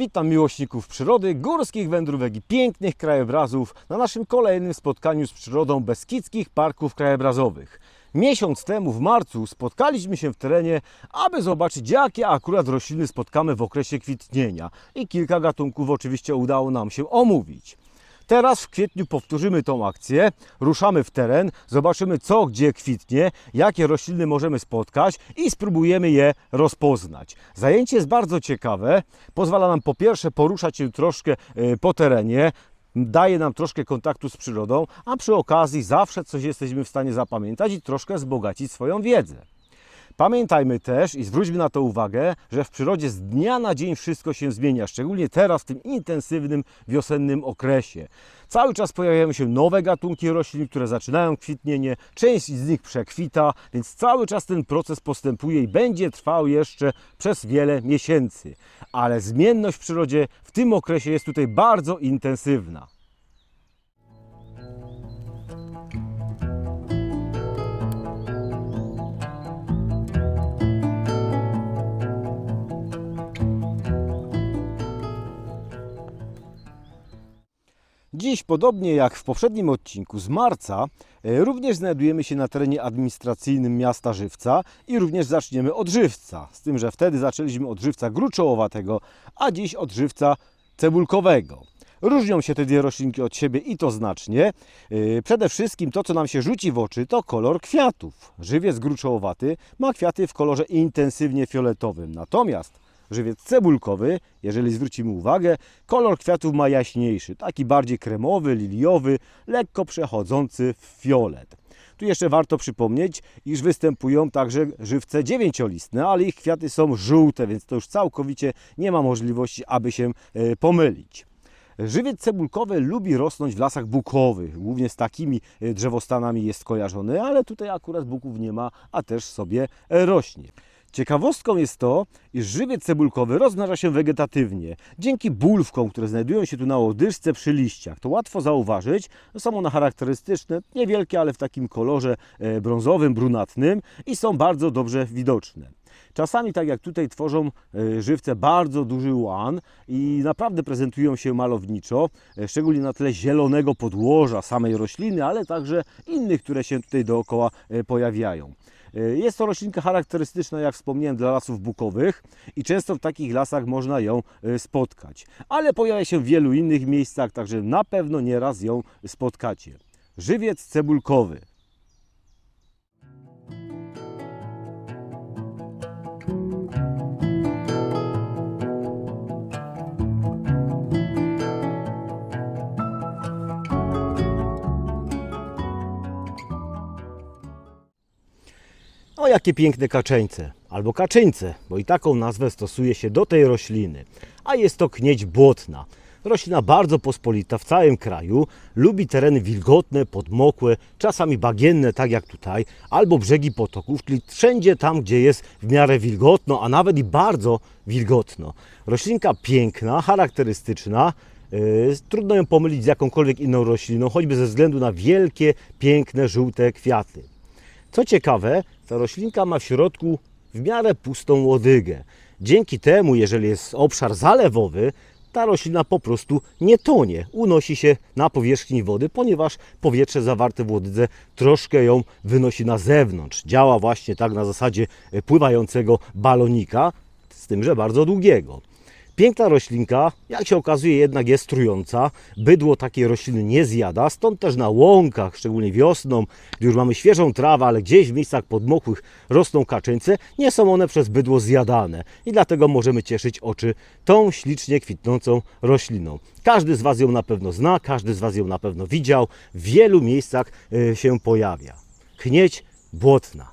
Witam miłośników przyrody, górskich wędrówek i pięknych krajobrazów na naszym kolejnym spotkaniu z przyrodą Beskidzkich Parków Krajobrazowych. Miesiąc temu, w marcu, spotkaliśmy się w terenie, aby zobaczyć, jakie akurat rośliny spotkamy w okresie kwitnienia. I kilka gatunków oczywiście udało nam się omówić. Teraz w kwietniu powtórzymy tą akcję, ruszamy w teren, zobaczymy co gdzie kwitnie, jakie rośliny możemy spotkać i spróbujemy je rozpoznać. Zajęcie jest bardzo ciekawe, pozwala nam po pierwsze poruszać się troszkę e, po terenie, daje nam troszkę kontaktu z przyrodą, a przy okazji zawsze coś jesteśmy w stanie zapamiętać i troszkę wzbogacić swoją wiedzę. Pamiętajmy też i zwróćmy na to uwagę, że w przyrodzie z dnia na dzień wszystko się zmienia, szczególnie teraz w tym intensywnym wiosennym okresie. Cały czas pojawiają się nowe gatunki roślin, które zaczynają kwitnienie, część z nich przekwita, więc cały czas ten proces postępuje i będzie trwał jeszcze przez wiele miesięcy. Ale zmienność w przyrodzie w tym okresie jest tutaj bardzo intensywna. Dziś, podobnie jak w poprzednim odcinku z marca, e, również znajdujemy się na terenie administracyjnym miasta Żywca i również zaczniemy od żywca. Z tym, że wtedy zaczęliśmy od żywca gruczołowatego, a dziś od żywca cebulkowego. Różnią się te dwie roślinki od siebie i to znacznie. Yy, Przede wszystkim to, co nam się rzuci w oczy, to kolor kwiatów. Żywiec gruczołowaty ma kwiaty w kolorze intensywnie fioletowym, natomiast żywiec cebulkowy, jeżeli zwrócimy uwagę, kolor kwiatów ma jaśniejszy, taki bardziej kremowy, liliowy, lekko przechodzący w fiolet. Tu jeszcze warto przypomnieć, iż występują także żywce dziewięciolistne, ale ich kwiaty są żółte, więc to już całkowicie nie ma możliwości, aby się e, pomylić. Żywiec cebulkowy lubi rosnąć w lasach bukowych, głównie z takimi e, drzewostanami jest kojarzony, ale tutaj akurat buków nie ma, a też sobie rośnie. Ciekawostką jest to, iż żywiec cebulkowy rozmnaża się wegetatywnie. Dzięki bulwkom, które znajdują się tu na łodyżce przy liściach, to łatwo zauważyć. Są one charakterystyczne, niewielkie, ale w takim kolorze e, brązowym, brunatnym i są bardzo dobrze widoczne. Czasami, tak jak tutaj, tworzą e, żywce bardzo duży łan i naprawdę prezentują się malowniczo, e, szczególnie na tle zielonego podłoża samej rośliny, ale także innych, które się tutaj dookoła e, pojawiają. Jest to roślinka charakterystyczna, jak wspomniałem, dla lasów bukowych i często w takich lasach można ją spotkać. Ale pojawia się w wielu innych miejscach, także na pewno nieraz ją spotkacie. Żywiec cebulkowy. Jakie piękne kaczeńce, albo kaczyńce, bo i taką nazwę stosuje się do tej rośliny. A jest to knieć błotna. Roślina bardzo pospolita w całym kraju, lubi tereny wilgotne, podmokłe, czasami bagienne, tak jak tutaj, albo brzegi potoków, czyli wszędzie tam, gdzie jest w miarę wilgotno, a nawet i bardzo wilgotno. Roślinka piękna, charakterystyczna, yy, trudno ją pomylić z jakąkolwiek inną rośliną, choćby ze względu na wielkie, piękne, żółte kwiaty. Co ciekawe, ta roślinka ma w środku w miarę pustą łodygę. Dzięki temu, jeżeli jest obszar zalewowy, ta roślina po prostu nie tonie, unosi się na powierzchni wody, ponieważ powietrze zawarte w łodydze troszkę ją wynosi na zewnątrz. Działa właśnie tak na zasadzie pływającego balonika, z tym, że bardzo długiego. Piękna roślinka, jak się okazuje, jednak jest trująca. Bydło takiej rośliny nie zjada, stąd też na łąkach, szczególnie wiosną, gdy już mamy świeżą trawę, ale gdzieś w miejscach podmokłych rosną kaczyńce, nie są one przez bydło zjadane. I dlatego możemy cieszyć oczy tą ślicznie kwitnącą rośliną. Każdy z Was ją na pewno zna, każdy z Was ją na pewno widział. W wielu miejscach y, się pojawia. Knieć błotna.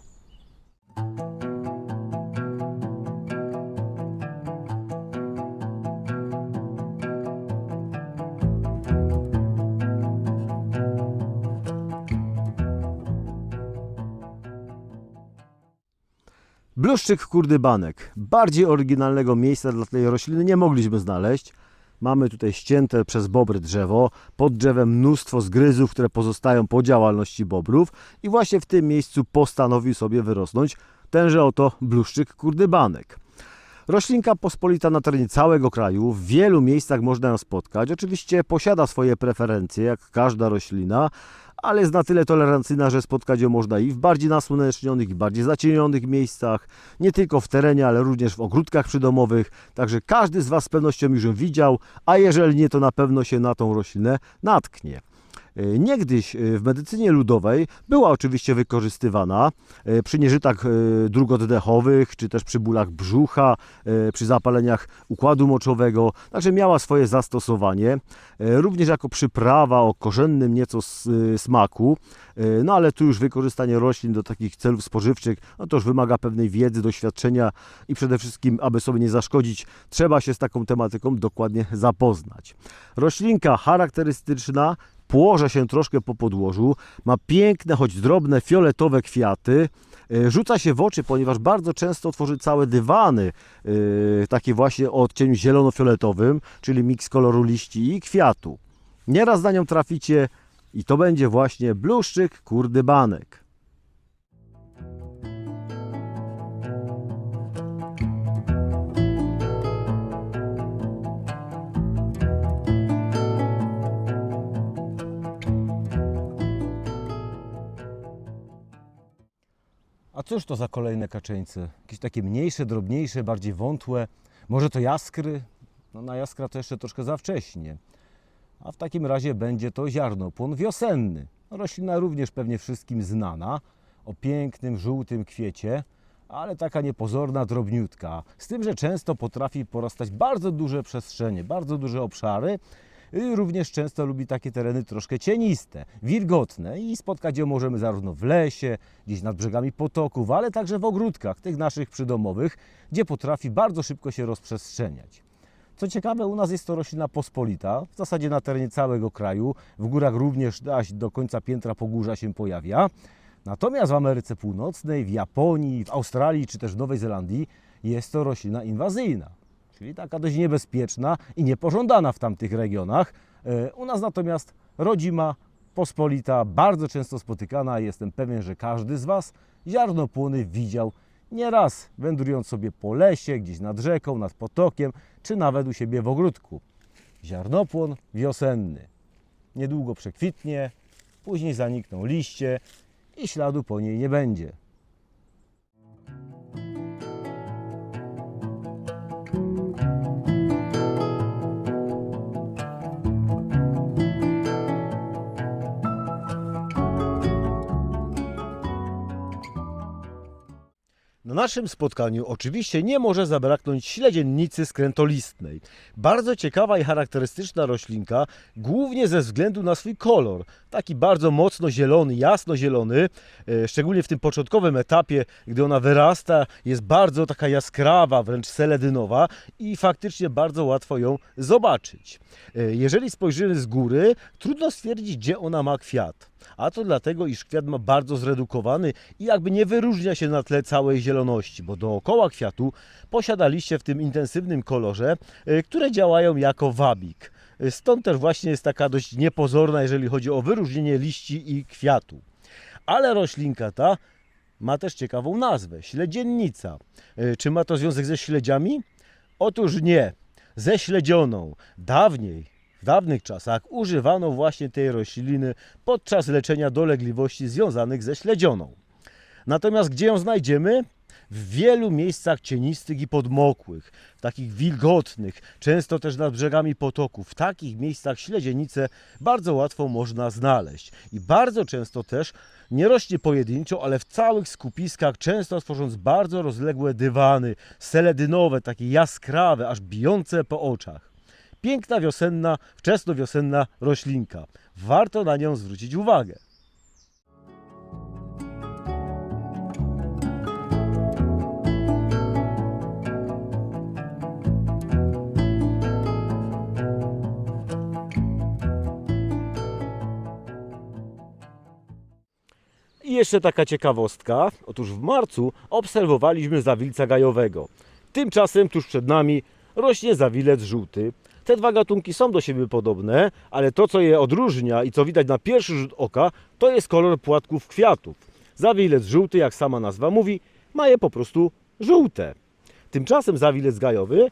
Bluszczyk kurdybanek. Bardziej oryginalnego miejsca dla tej rośliny nie mogliśmy znaleźć. Mamy tutaj ścięte przez bobry drzewo, pod drzewem mnóstwo zgryzów, które pozostają po działalności bobrów i właśnie w tym miejscu postanowił sobie wyrosnąć tenże oto bluszczyk kurdybanek. Roślinka pospolita na terenie całego kraju, w wielu miejscach można ją spotkać. Oczywiście posiada swoje preferencje, jak każda roślina, ale jest na tyle tolerancyjna, że spotkać ją można i w bardziej nasłonecznionych, i bardziej zacienionych miejscach, nie tylko w terenie, ale również w ogródkach przydomowych. Także każdy z Was z pewnością już ją widział, a jeżeli nie, to na pewno się na tą roślinę natknie. E, Niegdyś e, w medycynie ludowej była oczywiście wykorzystywana e, przy nieżytach dróg oddechowych, czy też przy bólach brzucha, przy zapaleniach układu moczowego, także miała swoje zastosowanie, również jako przyprawa o korzennym nieco smaku, no ale tu już wykorzystanie roślin do takich celów spożywczych, no to już wymaga pewnej wiedzy, doświadczenia i przede wszystkim, aby sobie nie zaszkodzić, trzeba się z taką tematyką dokładnie zapoznać. Roślinka charakterystyczna, płoże się troszkę po podłożu, ma piękne, choć drobne, fioletowe kwiaty. E, Rzuca się w oczy, ponieważ bardzo często tworzy całe dywany, e, takie właśnie o odcieniu zielono-fioletowym, czyli miks koloru liści i kwiatu. Nieraz na nią traficie i to będzie właśnie bluszczyk kurdybanek. A cóż to za kolejne kaczeńce? Jakieś takie mniejsze, drobniejsze, bardziej wątłe. Może to jaskry? No na jaskra to jeszcze troszkę za wcześnie. A w takim razie będzie to ziarnopłon wiosenny. Roślina również pewnie wszystkim znana, o pięknym, żółtym kwiecie, ale taka niepozorna, drobniutka. Z tym, że często potrafi porastać bardzo duże przestrzenie, bardzo duże obszary. I również często lubi takie tereny troszkę cieniste, wilgotne i spotkać ją możemy zarówno w lesie, gdzieś nad brzegami potoków, ale także w ogródkach, tych naszych przydomowych, gdzie potrafi bardzo szybko się rozprzestrzeniać. Co ciekawe, u nas jest to roślina pospolita, w zasadzie na terenie całego kraju, w górach również aż do końca piętra pogórza się pojawia. Natomiast w Ameryce Północnej, w Japonii, w Australii czy też w Nowej Zelandii jest to roślina inwazyjna, czyli taka dość niebezpieczna i niepożądana w tamtych regionach. E, U nas natomiast rodzima, pospolita, bardzo często spotykana. Jestem pewien, że każdy z Was ziarnopłony widział nieraz wędrując sobie po lesie, gdzieś nad rzeką, nad potokiem, czy nawet u siebie w ogródku. Ziarnopłon wiosenny. Niedługo przekwitnie, później zanikną liście i śladu po niej nie będzie. Naszym spotkaniu oczywiście nie może zabraknąć śledziennicy skrętolistnej. Bardzo ciekawa i charakterystyczna roślinka, głównie ze względu na swój kolor. Taki bardzo mocno zielony, jasno-zielony, e, szczególnie w tym początkowym etapie, gdy ona wyrasta, jest bardzo taka jaskrawa, wręcz seledynowa i faktycznie bardzo łatwo ją zobaczyć. E, Jeżeli spojrzymy z góry, trudno stwierdzić, gdzie ona ma kwiat. A to dlatego, iż kwiat ma bardzo zredukowany i jakby nie wyróżnia się na tle całej zieloności, bo dookoła kwiatu posiada liście w tym intensywnym kolorze, e, które działają jako wabik. Stąd też właśnie jest taka dość niepozorna, jeżeli chodzi o wyróżnienie liści i kwiatu. Ale roślinka ta ma też ciekawą nazwę śledziennica. E, Czy ma to związek ze śledziami? Otóż nie. Ze śledzioną. Dawniej dawnych czasach używano właśnie tej rośliny podczas leczenia dolegliwości związanych ze śledzioną. Natomiast gdzie ją znajdziemy? W wielu miejscach cienistych i podmokłych, takich wilgotnych, często też nad brzegami potoków. W takich miejscach śledzienice bardzo łatwo można znaleźć. I bardzo często też nie rośnie pojedynczo, ale w całych skupiskach, często tworząc bardzo rozległe dywany, seledynowe, takie jaskrawe, aż bijące po oczach. Piękna wiosenna, wczesnowiosenna roślinka. Warto na nią zwrócić uwagę. I jeszcze taka ciekawostka. Otóż w marcu obserwowaliśmy zawilca gajowego. Tymczasem tuż przed nami rośnie zawilec żółty. Te dwa gatunki są do siebie podobne, ale to co je odróżnia i co widać na pierwszy rzut oka, to jest kolor płatków kwiatów. Zawilec żółty, jak sama nazwa mówi, ma je po prostu żółte. Tymczasem zawilec gajowy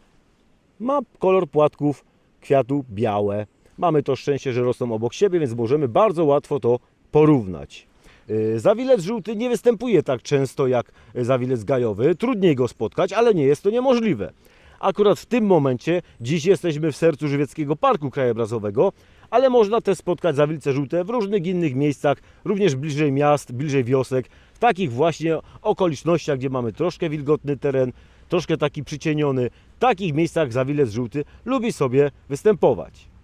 ma kolor płatków kwiatu białe. Mamy to szczęście, że rosną obok siebie, więc możemy bardzo łatwo to porównać. Yy, Zawilec żółty nie występuje tak często jak zawilec gajowy. Trudniej go spotkać, ale nie jest to niemożliwe. Akurat w tym momencie, dziś jesteśmy w sercu Żywieckiego Parku Krajobrazowego, ale można też spotkać zawilce żółte w różnych innych miejscach, również bliżej miast, bliżej wiosek, w takich właśnie okolicznościach, gdzie mamy troszkę wilgotny teren, troszkę taki przycieniony. W takich miejscach zawilec żółty lubi sobie występować.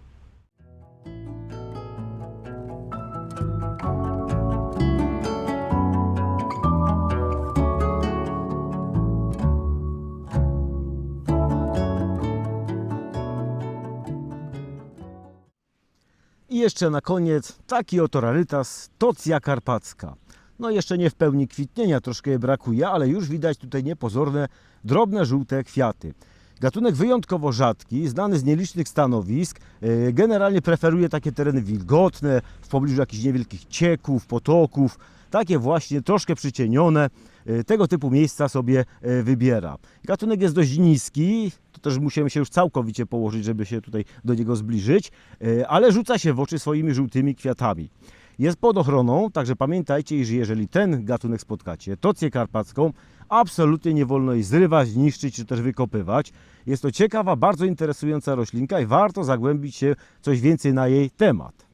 Jeszcze na koniec taki oto rarytas Tocja karpacka. No jeszcze nie w pełni kwitnienia, troszkę je brakuje, ale już widać tutaj niepozorne, drobne, żółte kwiaty. Gatunek wyjątkowo rzadki, znany z nielicznych stanowisk. e, Generalnie preferuje takie tereny wilgotne, w pobliżu jakichś niewielkich cieków, potoków. Takie właśnie troszkę przycienione. e, Tego typu miejsca sobie e, wybiera. Gatunek jest dość niski, też musimy się już całkowicie położyć, żeby się tutaj do niego zbliżyć, e, ale rzuca się w oczy swoimi żółtymi kwiatami. Jest pod ochroną, także pamiętajcie, iż jeżeli ten gatunek spotkacie, tocję karpacką, absolutnie nie wolno jej zrywać, niszczyć czy też wykopywać. Jest to ciekawa, bardzo interesująca roślinka i warto zagłębić się coś więcej na jej temat.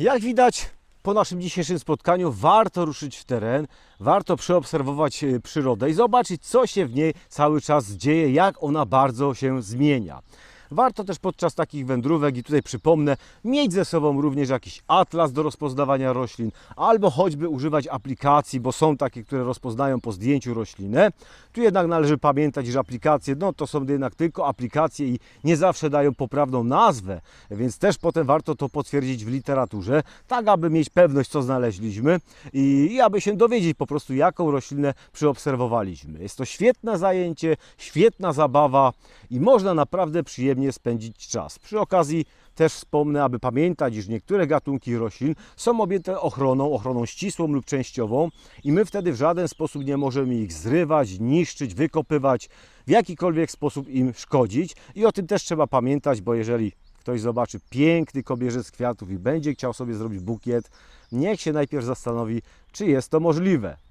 Jak widać po naszym dzisiejszym spotkaniu, warto ruszyć w teren, warto przeobserwować e, przyrodę i zobaczyć, co się w niej cały czas dzieje, jak ona bardzo się zmienia. Warto też podczas takich wędrówek, i tutaj przypomnę, mieć ze sobą również jakiś atlas do rozpoznawania roślin, albo choćby używać aplikacji, bo są takie, które rozpoznają po zdjęciu roślinę. Tu jednak należy pamiętać, że aplikacje, no to są jednak tylko aplikacje i nie zawsze dają poprawną nazwę, więc też potem warto to potwierdzić w literaturze, tak aby mieć pewność, co znaleźliśmy i, i aby się dowiedzieć po prostu, jaką roślinę przyobserwowaliśmy. Jest to świetne zajęcie, świetna zabawa i można naprawdę przyjemnie spędzić czas. Przy okazji też wspomnę, aby pamiętać, iż niektóre gatunki roślin są objęte ochroną, ochroną ścisłą lub częściową i my wtedy w żaden sposób nie możemy ich zrywać, niszczyć, wykopywać, w jakikolwiek sposób im szkodzić. I o tym też trzeba pamiętać, bo jeżeli ktoś zobaczy piękny kobierzec kwiatów i będzie chciał sobie zrobić bukiet, niech się najpierw zastanowi, czy jest to możliwe.